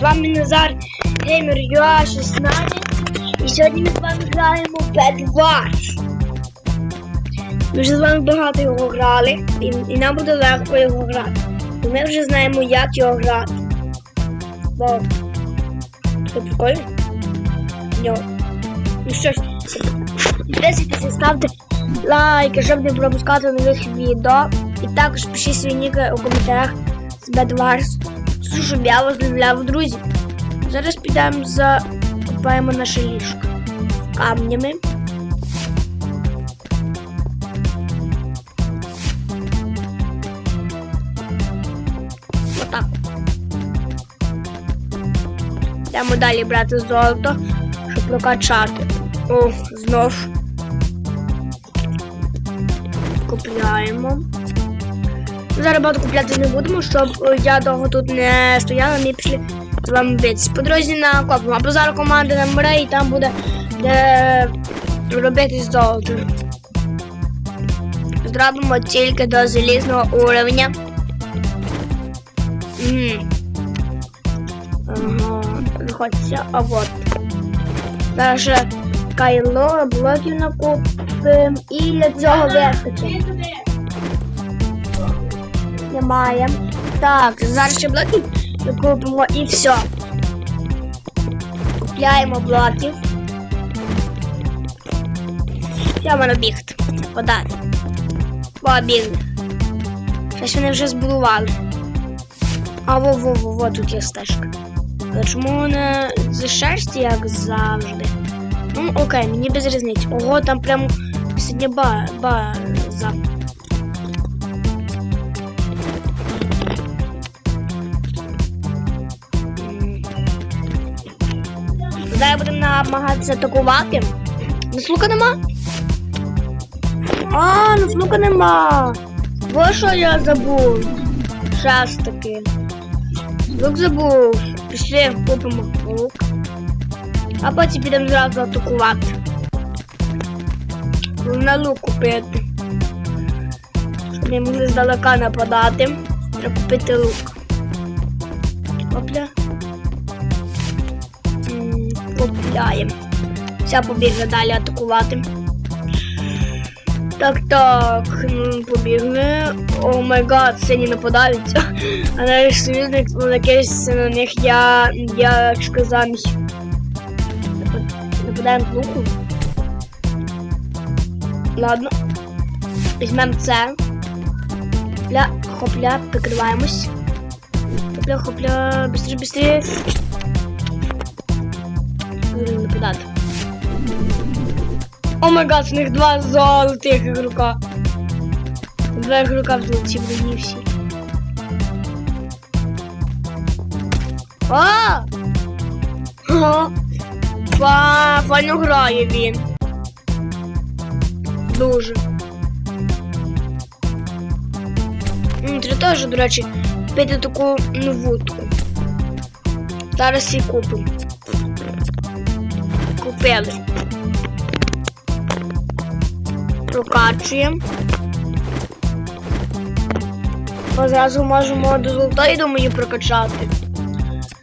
З вами Назар Геймер UA 16 і сьогодні ми з вами граємо в Bed Wars. Ми вже з вами багато його грали, і, і нам буде легко його грати. І ми вже знаємо, як його грати. Бо це прикольно. Ну що ж, підписуйтесь, ставте лайки, щоб не пропускати нових відео. І також пишіть свої ніки у коментарях з Bed Wars, щоб я вас любляв, друзі. Зараз підемо закупаємо наше ліжко камнями. Отак. Йдемо далі брати золото, щоб прокачати. О, знов. Купляємо. Зараз багато купляти не будемо, щоб е, я довго тут не стояла, ми пішли з вами битися. По дорозі на копимо. Або зараз команда набере і там буде де робити золото. Зробимо тільки до залізного уровня. Ага, виходиться, а от. Зараз кайло, блоків накупимо і для цього вистачить. Немає. Так, зараз ще блоків купимо і все. Купляємо блоків. Я мене бігти. Подати. Побігли. Щось вони вже збудували. А во во во во тут є стежка. Але чому не з шерсті, як завжди? Ну, окей, мені без різниці. Ого, там прямо сьогодні ба база. М. Зараз будемо намагатися атакувати. Ну, слука нема? А, ну слука нема. Во що я забув? Щас таки. Лук забув. Пішли, купимо лук. А потім підемо зразу атакувати. На лук купити. Щоб не могли здалека нападати. Треба купити лук. Опля. Купляємо. Все, побігли далі атакувати. Так, так, ну, побігли. О май гад, сині нападають. А наш союзник ну, на них я. я замість. Нападаємо в. Ладно. Візьмемо це. Хопля, хопля, прикриваємось. Хопля, хопля, быстрее, быстрее. О май гад, у них два золотих ігрока. Два ігрока в золоті броні всі. А! Фа, файно грає він. Дуже. Треба теж, до речі, пити таку новутку. Зараз її купимо. Купили. Прокачуємо. Зразу можемо до золотої, думаю, прокачати.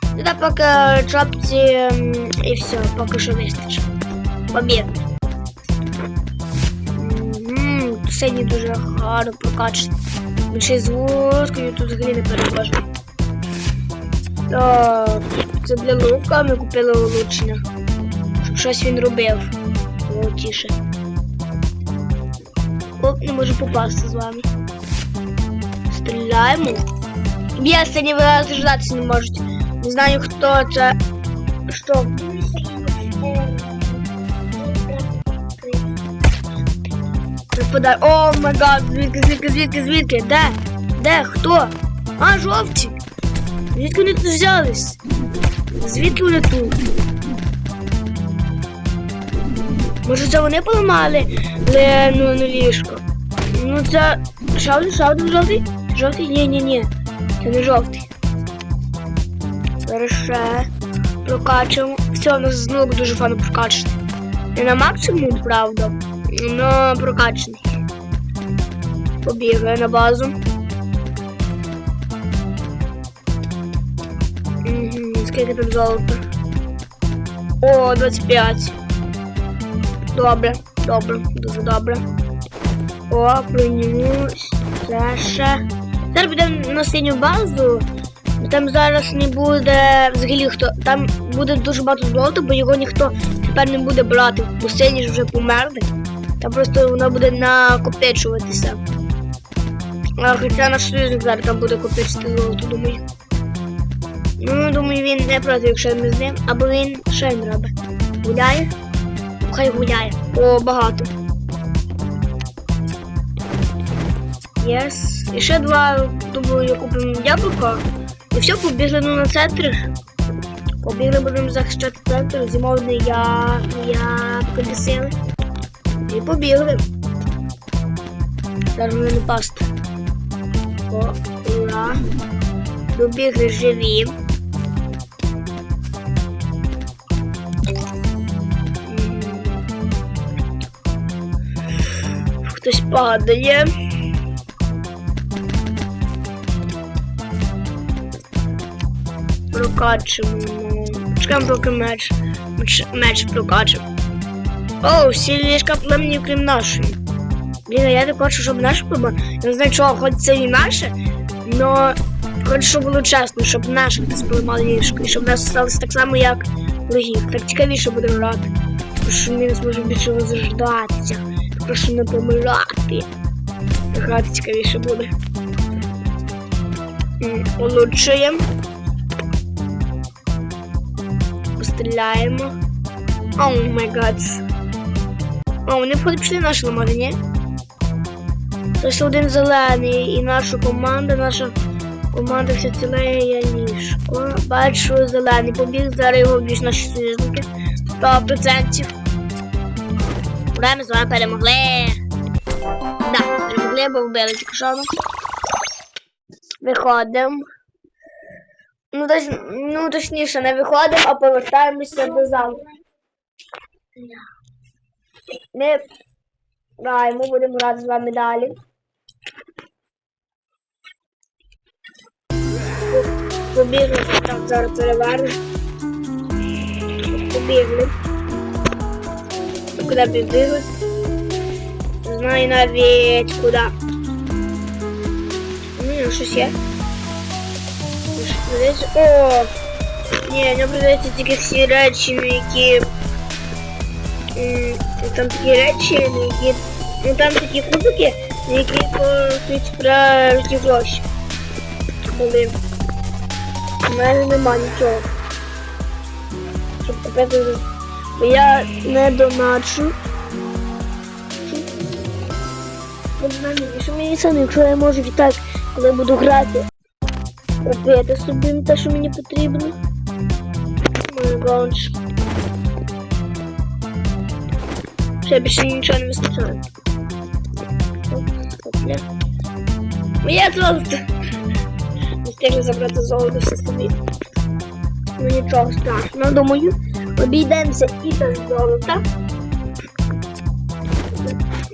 Тоді поки чапці і все, поки що вистачить. Побіг. Сині дуже гарно прокачаний. Він ще й з водкою тут взагалі не переважно. Так, це для лука ми купили улучшення. Щоб щось він робив. Золотіше. Не можу попасти з вами. Стріляємо. Б'єси не виражатися не можуть. Не знаю хто це. Що? Припадає. О май гад, звідки, звідки, звідки, звідки? Де? Де? Хто? А, жовті. Звідки вони тут взялись? Звідки вони тут? Може це вони поламали але, ну, на ліжко? Ну це. Ще один, ще жовтий? Жовтий? Ні, ні, ні. Це не жовтий. Зараз ще прокачуємо. Все, у нас знову дуже файно прокачаний. Не на максимум, правда, але прокачаний. Побігаю на базу. Скільки тут золота? О, 25. Добре, добре, дуже добре. О. Це ще. Зараз підемо на синю базу. Там зараз не буде взагалі хто. Там буде дуже багато золота, бо його ніхто тепер не буде брати, бо сині ж вже померли. Там просто воно буде накопичуватися. А хоча наш союзник зараз там буде копичити золото, думаю. Ну, думаю, він не проти, якщо ми з ним, або він що він робить? Гуляє? Хай гуляє. О, багато. Єс. І ще два, думаю, купимо яблука. І все, побігли на центр. Побігли будемо захищати центр, зимовний я, я сили. І побігли. Зараз не пасти. О, ура. Добігли живі. Хтось падає. Прокачуємо. Чекаємо поки меч. Меч, прокачуємо. О, всі ліжка племені, крім нашої. Блін, а я так хочу, щоб наше було. Я не знаю, чого, хоч це і наше, но хочу, щоб було чесно, щоб наші хтось поламали ліжко. І щоб нас сталося так само, як ворогів. Так цікавіше буде грати. Тому ми не зможемо більше розждатися. Прошу не помирати. Грати цікавіше буде. Улучшуємо. Постріляємо. О май гад. О, вони пішли наші ламати, ні? Тобто один зелений і наша команда, наша команда вся цілеє ліжко. Бачу зелений побіг, зараз його б'ють наші союзники. 100%. Ура, ми з вами перемогли. Да, перемогли, бо вбили тільки що. ну. Виходимо. Ну, точ, ну, точніше, не виходимо, а повертаємося до залу. Ми граємо, будемо грати з вами далі. Побігли, так, зараз переверну. Побігли. Куди побігли? Не знаю навіть куди. Ну, щось є. Продається. О! Ні, не продається тільки всі речі, які. Там такі речі, які. Ну там такі кубики, які коштують справжні гроші. Коли у мене нема нічого. Щоб купити. Бо я не доначу. Що мені це, якщо я можу і так, коли буду грати, купити собі те, що мені потрібно. Мой гонч. Ще більше нічого не вистачає. Моє золото! Не встигли забрати золото все собі. Ну нічого страшного, думаю. Обійдемося і без золота.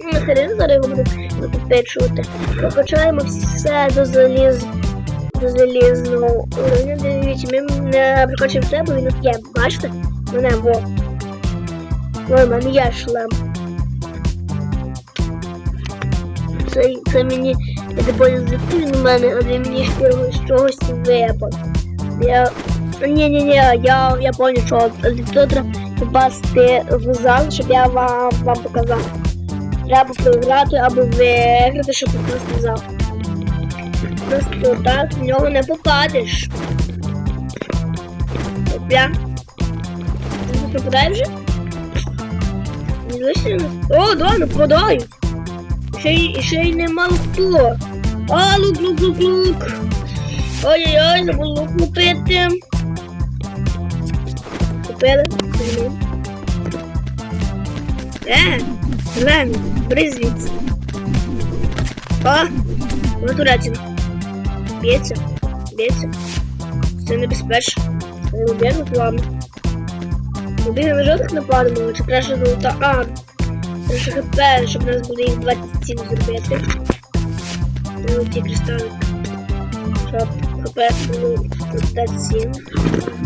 Ми зараз його будемо накопичувати. Прокачаємо все до заліз. Залізного уровня. Дивіться, ми не прокачуємо тебе, він є. Бачите? Мене во. Ой, мене є шлем. Це, це мені я понял, звідки мене, а він мені чогось, випав. Я. Ні, ні, ні, я, я понял, що тут треба в зал, щоб я вам, вам показав. Треба програти або виграти, щоб попасти в зал. Просто так в нього не попадеш. Опля. Ти попадає вже? О, да, нападаю. Ще й, ще й нема хто. А, лук, лук, лук, лук. Ой-ой-ой, забув лук купити. Купили. Е, Лен, бери звідси. О, вона туречина. Б'ється, б'ється. Це небезпечно. Не убігнуть, ладно. Убігли на жовтих нападемо, чи краще золота. А, Краще хп, щоб нас буде їх 27 зробити. Золоті кристали. Щоб хп було 57.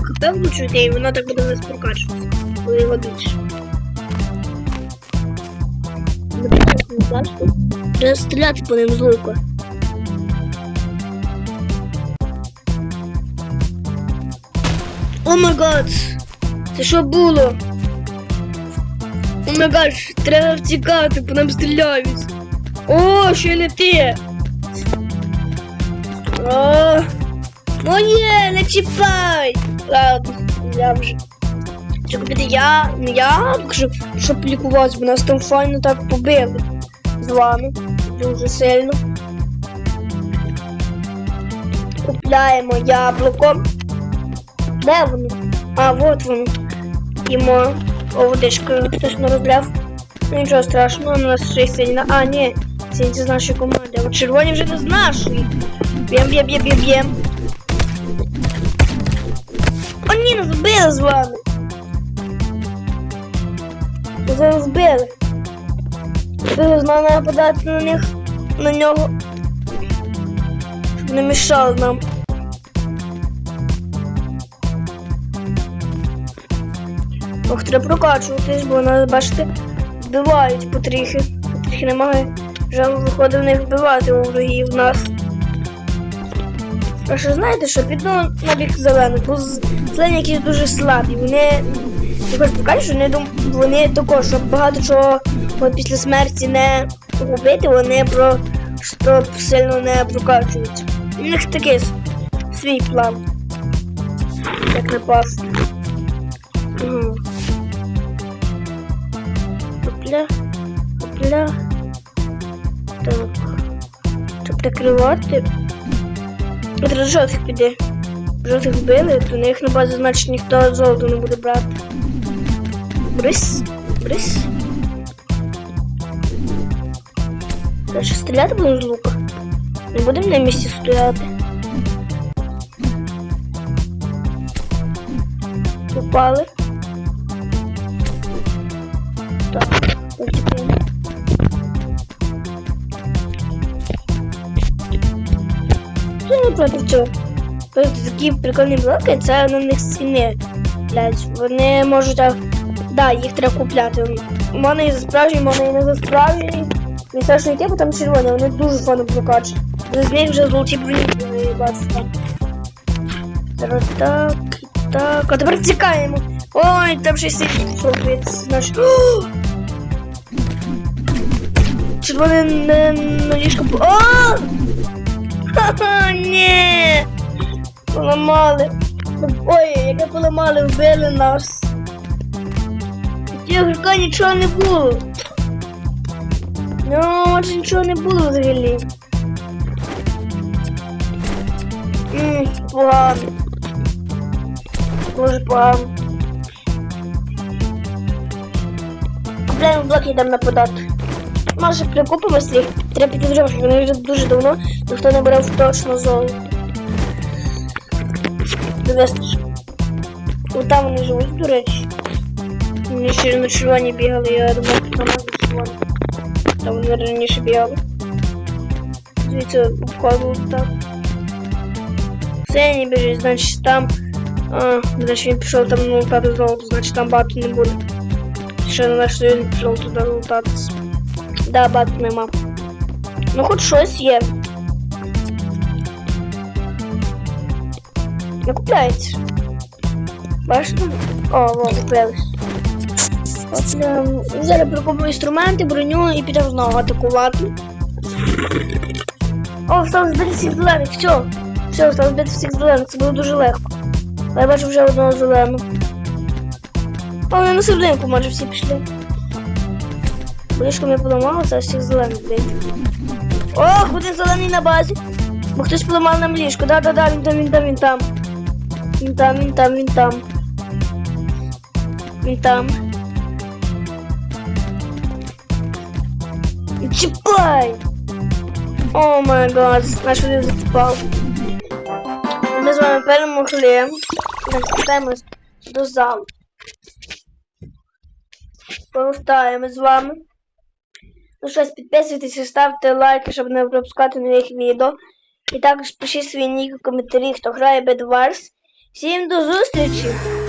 ХП влучуєте, і воно так буде нас більше. Наприклад, плашку. Треба стріляти по ним з лука. О май гад! Це що було? О май гад, треба втікати, по нам стріляють. О, ще не ти! О, моє, не чіпай! Ладно, я вже. Що купити я, не я, щоб, щоб лікуватися, бо нас там файно так побили з вами. Дуже сильно. Купляємо яблуко. Де воно? А, от воно. Їмо. О, водичка хтось не розляв. Ну, Нічого страшного, у нас ще й сильна. А, ні, не з нашої команди. А червоні вже не з нашої. Б'єм, б'єм, б'єм, б'єм, б'єм. О, ні, нас вбили з вами. Зараз вбили. Треба з нападати на них, на нього. Не мішали нам. Ох, треба прокачуватись, бо нас, бачите, вбивають потрохи. Потрохи немає. Вже виходить в них вбивати у ворогів нас. А що знаєте, що піду на бік зелених, бо зелені якісь дуже слабі. Вони. Показати, що вони, вони також, щоб багато чого після смерті не робити, вони просто сильно не прокачують. У них такий свій план. Як не пас. Угу. Опля. Опля. Так. Щоб прикривати. От раз жовтих піде. Жовтих вбили, то на їх на базі, значить ніхто золото не буде брати. Брис. Брис. Краще стріляти будемо з лука. Не будемо на місці стояти. Попали. Я не проти цього. Такі прикольні блоки, це на них ціни. Блять, вони можуть. а, Да, їх треба купляти. У мене і за справжні, у мене і не за справжні. Не страшно йти, бо там червоні, вони дуже файно прокачені. З них вже золоті броні бачите. Зараз так, так. А тепер тікаємо. Ой, там ще сидить хлопець наш. О! Червоне на, на ліжко. О! Ха-ха, ні! Поламали. Ой, яке поламали, вбили нас. Цього гірка нічого не було. Ну, може нічого не було взагалі. Ммм, погано. Дуже погано. Купляємо блоки, йдемо нападати. Може прикупимось їх. Треба піти вже, бо вони вже дуже давно ніхто не бере точно золото. Довести. От там вони живуть, до речі. Вони ще на червоні бігали, я думав, що там на червоні. Там вони раніше бігали. Звідси обходили так. Все, не біжить, значить там. А, значить він пішов там лутати золото, значить там багато не буде. Ще на наш союз пішов туди лутатися. Да, бат нема. Ну хоч щось є. Не купляється. Бачите? О, во, купились. От, ем, зараз прикупимо інструменти, броню і підемо знову атакувати. О, став збити всіх зелених, все. Все, став збити всіх зелених, це було дуже легко. Але я бачу вже одного зеленого. О, вони на серединку, може, всі пішли. Ближком я поламала, це всіх зелених бить. Ох, один зелений на базі. Бо хтось поламав нам ліжко. Да-да-да, він там, він там, він там. Він там, він там, він там. Він там. Чіпай! О май гад, наш один заціпав. Ми з вами перемогли. Повертаємось до залу. Повертаємо з вами. Ну щось, підписуйтесь, ставте лайки, щоб не пропускати нових відео. І також пишіть свої нік в коментарі, хто грає Bed Wars. Всім до зустрічі!